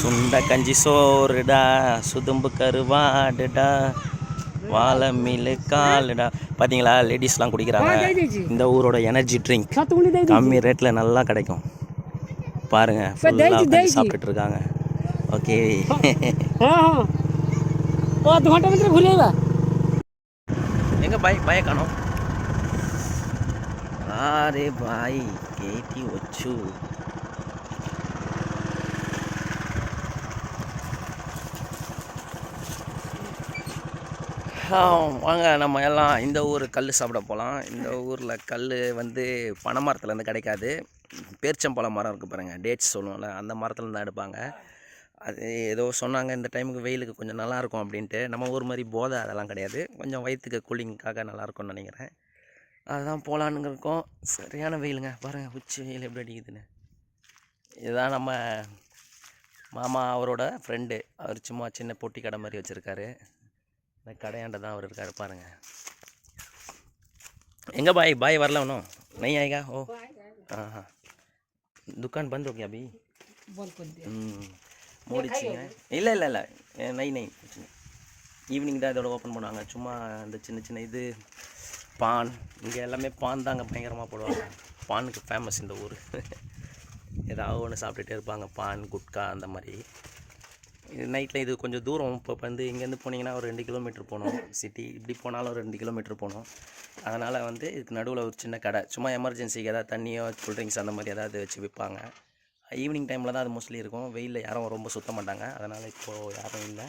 சுண்ட கஞ்சி சோறுடா சுதும்பு கருவாடுடா வாழை மில்லு காலுடா. பார்த்தீங்களா லேடிஸ்லாம் குடிக்கிறாங்க. இந்த ஊரோட எனர்ஜி ட்ரிங்க் கம்மி ரேட்டில் நல்லா கிடைக்கும். பாருங்கள் ஃபுல்லாக சாப்பிட்டுட்டு இருக்காங்க ஓகே எங்கே பய பயக்கணும் అరే బాయ్ కేటి వచ్చు வாங்க நம்ம எல்லாம் இந்த ஊர் கல் சாப்பிட போகலாம் இந்த ஊரில் கல் வந்து பனை மரத்துலேருந்து கிடைக்காது. பேர்ச்சம்பழ மரம் இருக்குது பாருங்கள் டேட்ஸ் சொல்லுவோம்ல அந்த மரத்துலேருந்து தான் எடுப்பாங்க. அது ஏதோ சொன்னாங்க இந்த டைமுக்கு வெயிலுக்கு கொஞ்சம் நல்லாயிருக்கும் அப்படின்ட்டு. நம்ம ஊர் மாதிரி போதை அதெல்லாம் கிடையாது. கொஞ்சம் வயிற்றுக்கு கூலிங்காக நல்லாயிருக்கும்னு நினைக்கிறேன். அதுதான் போகலான்னு இருக்கோம். சரியான வெயிலுங்க. பாருங்கள் உச்சி வெயில் எப்படி அடிக்குதுன்னு. இதுதான் நம்ம மாமா அவரோட ஃப்ரெண்டு அவர் சும்மா சின்ன பொட்டி கடை மாதிரி வச்சுருக்காரு. இந்த கடையாண்ட தான் அவர் இருக்கார் பாருங்கள் எங்கே பாய்? பாய் வரல ஒன்றும் नहीं आएगा ஓ. हाँ துக்கான் பந்து ஓகே அபி गया अभी மூடிச்சிங்க இல்லை இல்லை. இல்லை நை நை ஈவினிங் தான் இதோட ஓப்பன் பண்ணுவாங்க. சும்மா அந்த சின்ன சின்ன இது பான். இங்கே எல்லாமே பான் தாங்க பயங்கரமாக போடுவாங்க. பானுக்கு ஃபேமஸ் இந்த ஊர். ஏதாவது ஒன்று சாப்பிட்டுட்டே இருப்பாங்க. பான் குட்கா அந்த மாதிரி. இது நைட்டில் இது கொஞ்சம் தூரம். இப்போ வந்து இங்கேருந்து போனீங்கன்னா ஒரு ரெண்டு கிலோமீட்டர் போகணும். சிட்டி இப்படி போனாலும் ஒரு ரெண்டு கிலோமீட்டர் போகணும். அதனால் வந்து இதுக்கு நடுவில் ஒரு சின்ன கடை. சும்மா எமர்ஜென்சிக்கு ஏதாவது தண்ணியோ கூல்ட்ரிங்க்ஸ் அந்த மாதிரி ஏதாவது வச்சு விற்பாங்க ஈவினிங் டைமில் தான் அது மோஸ்ட்லி இருக்கும். வெயிலில் யாரும் ரொம்ப சுத்த மாட்டாங்க. அதனால் இப்போது யாரும் இல்லை.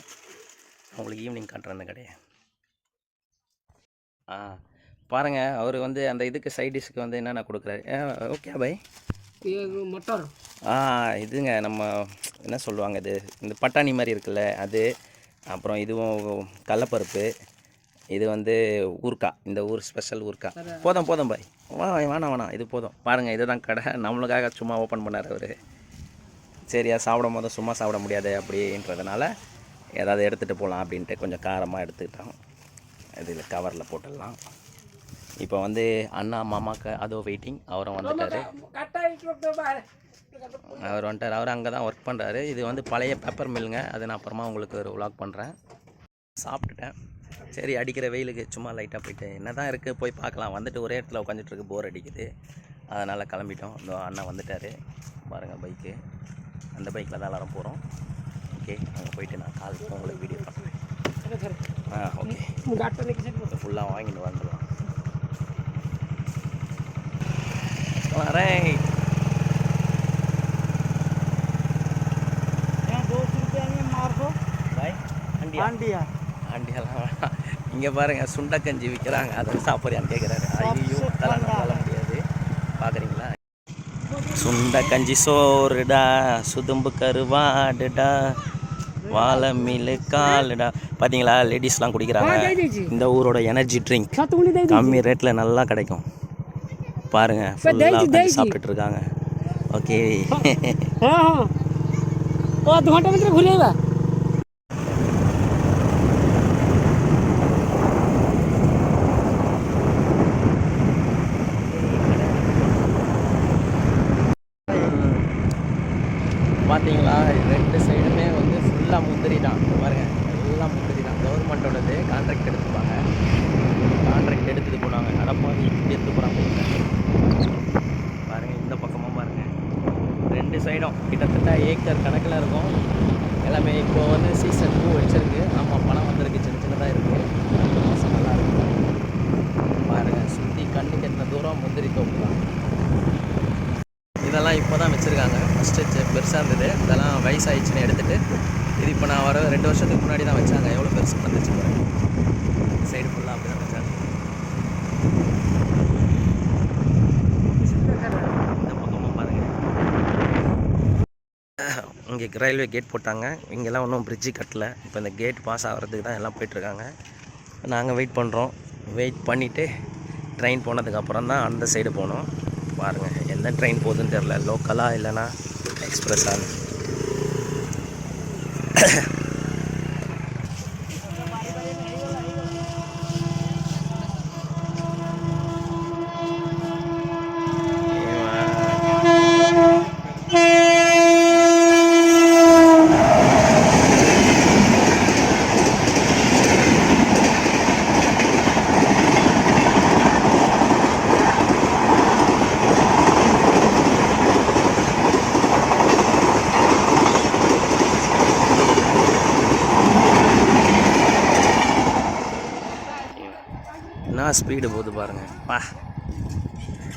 உங்களுக்கு ஈவினிங் காட்டுறேன் அந்த கடையை. ஆ. பாருங்கள் அவர் வந்து அந்த இதுக்கு சைடிஷ்க்கு வந்து என்னென்ன கொடுக்குறாரு? Okay bye matar. ஆ இதுங்க நம்ம என்ன சொல்லுவாங்க இது? இந்த பட்டாணி மாதிரி இருக்குல்ல அது. அப்புறம் இதுவும் கடலப்பருப்பு. இது வந்து ஊர்க்கா இந்த ஊர் ஸ்பெஷல் ஊர்க்கா. போதும் போதும் பாய் வா வேணாம் வேணாம் இது போதும். பாருங்கள் இதுதான் கடை. நம்மளுக்காக சும்மா ஓப்பன் பண்ணார் அவர். சரியா சாப்பிடும் போதும் சும்மா சாப்பிட முடியாது அப்படின்றதுனால ஏதாவது எடுத்துகிட்டு போகலாம் அப்படின்ட்டு கொஞ்சம் காரமாக எடுத்துக்கிட்டோம் இதில் கவரில் போட்டுடலாம். இப்போ வந்து அண்ணா மாமாக்கு அதோ வெயிட்டிங் அவரும் வந்துட்டாரு. அவர் வந்துட்டார். அவர் அங்கே தான் ஒர்க் பண்ணுறாரு இது வந்து பழைய பேப்பர் மில்லுங்க அது நான் அப்புறமா உங்களுக்கு ஒரு விலாக் பண்ணுறேன் சாப்பிட்டுட்டேன். சரி அடிக்கிற வெயிலுக்கு சும்மா லைட்டாக போயிட்டு. என்ன தான் இருக்குது போய் பார்க்கலாம். வந்துட்டு ஒரே இடத்துல உட்காந்துட்டு போர் அடிக்குது. அதனால் கிளம்பிட்டோம். இந்த அண்ணா வந்துட்டார். பாருங்கள் பைக்கு அந்த பைக்கில் தான் எல்லாரும் போகிறோம் ஓகே அங்கே போயிட்டு நான் கால் உங்களுக்கு வீடியோ பண்ணுறேன் ஆ ஓகே ஃபுல்லாக வாங்கிட்டு வந்துடுவோம் வரேன் ஆண்டியா ஆண்டியெல்லாம் இங்கே பாருங்கள் சுண்டக்கஞ்சி விற்கிறாங்க அதை சாப்பிட்றியான்னு கேட்குறாரு ஐயோ தலை வாழ முடியாது பார்க்குறீங்களா சுண்டக்கஞ்சி சோறுடா சுதும்பு கருவாடுடா வாழை மில்லு காலுடா பார்த்தீங்களா லேடிஸ்லாம் குடிக்கிறாங்க இந்த ஊரோட எனர்ஜி ட்ரிங்க் கம்மி ரேட்டில் நல்லா கிடைக்கும் பாருங்க. சாப்பிட்டு இருக்காங்க ஓகே আধ ঘন্টার ভিতরে ঘুরে பார்த்தீங்களா ரெண்டு சைடுமே வந்து ஃபுல்லாக முந்திரி தான் பாருங்கள் எல்லாம் முந்திரி தான் கவர்மெண்ட்டோடது கான்ட்ராக்ட் எடுத்துப்பாங்க. ஏக்கர் கணக்கில் இருக்கும். எல்லாமே இப்போ வந்து சீசன் பூ வச்சுருக்கு. ஆமாம் பணம் வந்திருக்கு. சின்ன சின்னதாக இருக்குது மாதம் நல்லா இருக்கும் பாருங்கள் சுற்றி கண்ணு கெட்டின தூரம் முந்திரி தோப்பு தான். இதெல்லாம் இப்போ தான் வச்சுருக்காங்க ஃபஸ்ட்டு பெருசாக இருந்தது. இதெல்லாம் வயசாயிடுச்சுன்னு எடுத்துகிட்டு இது இப்போ நான் வர ரெண்டு வருஷத்துக்கு முன்னாடி தான் வச்சாங்க. எவ்வளோ பெருசு வந்துச்சு பாருங்க சைடு ஃபுல்லாக அப்படி தான் வச்சாங்க இந்த பக்கமும் பாருங்க இங்கே ரயில்வே கேட் போட்டாங்க. இங்கெல்லாம் ஒன்றும் பிரிட்ஜு கட்டலை. இப்போ இந்த கேட் பாஸ் ஆகிறதுக்கு தான் எல்லாம் போயிட்டுருக்காங்க. நாங்கள் வெயிட் பண்ணுறோம் வெயிட் பண்ணிவிட்டு ட்ரெயின் போனதுக்கப்புறம் தான் அந்த சைடு போனோம். பாருங்கள் எந்த ட்ரெயின் போகுதுன்னு தெரில லோக்கலாக இல்லைன்னா எக்ஸ்பிரஸான்னு என்ன ஸ்பீடு போகுது பாருங்க பா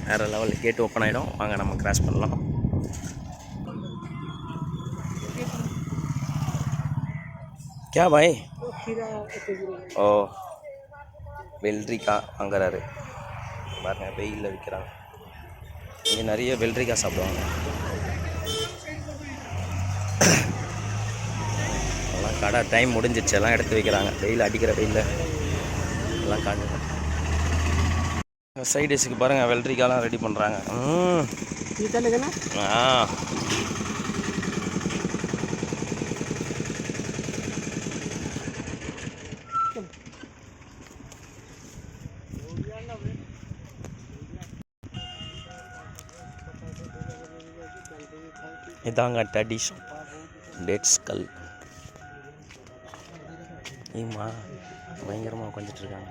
வேறு லெவல் கேட் ஓப்பன் ஆகிடும் வாங்க நம்ம கிராஸ் பண்ணலாம் क्या भाई ஓ வெள்ளரிக்காய் வாங்குறாரு பாருங்க வெயிலில் விற்கிறாங்க இங்கே நிறைய வெள்ளரிக்காய் சாப்பிடுவாங்க எல்லாம் கடை டைம் முடிஞ்சிச்சு எல்லாம் எடுத்து வைக்கிறாங்க வெயில் அடிக்கிற வெயிலில் எல்லாம் காஞ்சு சைட் டிஷ்க்கு பாருங்கள் வெள்ளரிக்காலாம் ரெடி பண்ணுறாங்க ஆ. இதாங்க ட்ரெடிஷன் டேட் ஸ்கல் ஏமா பயங்கரமாக உட்காந்துட்ருக்காங்க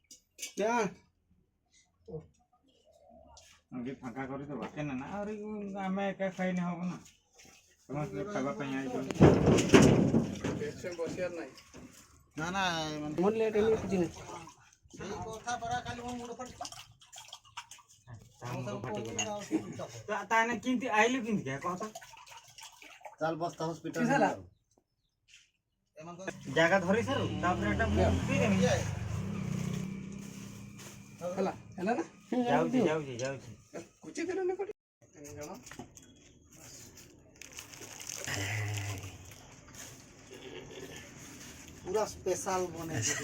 ଆଗେ ଫାଙ୍କା କରିଦେବା କେନା ନା ଆହୁରି ଆମେ ଏକା ଖାଇନେ ହବ ନା ସମସ୍ତେ ଖାଇବା ପାଇଁ ଆଇଛୁ ନା ନା ମୋର ଲେଟ୍ ହେଲେ କିଛି ନାହିଁ ସେଇ କଥା ପରା କାଲି ମୋ ମୁଣ୍ଡ ଫାଟିଲା ତାହେଲେ କେମିତି ଆଇଲୁ କେମିତି କହ ତ ଚାଲ ବସ୍ତା ହସ୍ପିଟାଲ ଜାଗା ଧରି ସାରୁ ତାପରେ ଏଟା ହେଲା ହେଲା ନା ଯାଉଛି ଯାଉଛି ଯାଉଛି କୁଚି ଦେଲେ ନା କୋଠି ପୁରା ସ୍ପେଶାଲ ବନେଇଛି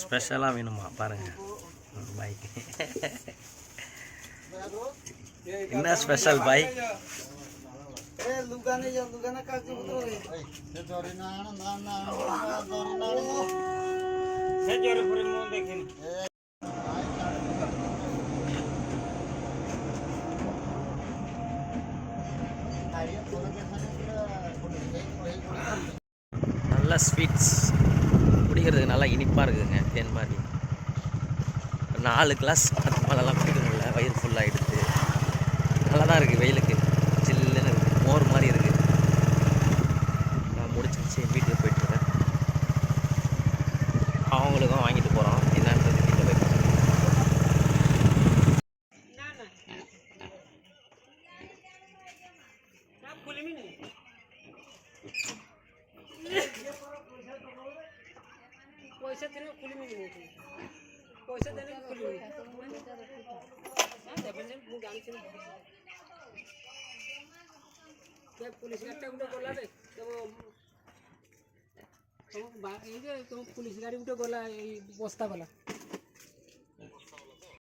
ஸ்பெஷலாக வேணுமா பாருங்க பைக் என்ன ஸ்பெஷல் பைக் ଏ ଲୁଗା ନେଇଯାଅ ଲୁଗା ନା କାଗଜ ପତ୍ର ରେ ସେ ଜରି ନା ଆଣ ନା ନା ଜରି ନା ସେ ଜୋରେ ପରେ ମୁଁ நல்லா ஸ்வீட்ஸ் குடிக்கிறதுக்கு நல்லா இனிப்பாக இருக்குதுங்க தேன் மாதிரி நாலு கிளாஸ் அதுக்கு மேலெல்லாம் குடிக்க முடியல வயிறு ஃபுல்லாகிடுது நல்லா தான் இருக்குது வெயிலுக்கு. மோர் மாதிரி இருக்குது நான் முடிச்சிருச்சு வீட்டுக்கு போயிட்டுருக்கேன் அவங்களுக்கும் வாங்கிட்டு போகிறோம் என்னன்றது வீட்டில் போய் পয়সা দিলে খুলিমি পয়সা দিলে খুলিমি পুলিশ গাড়ি উঠে গলা এই বস্তা গলা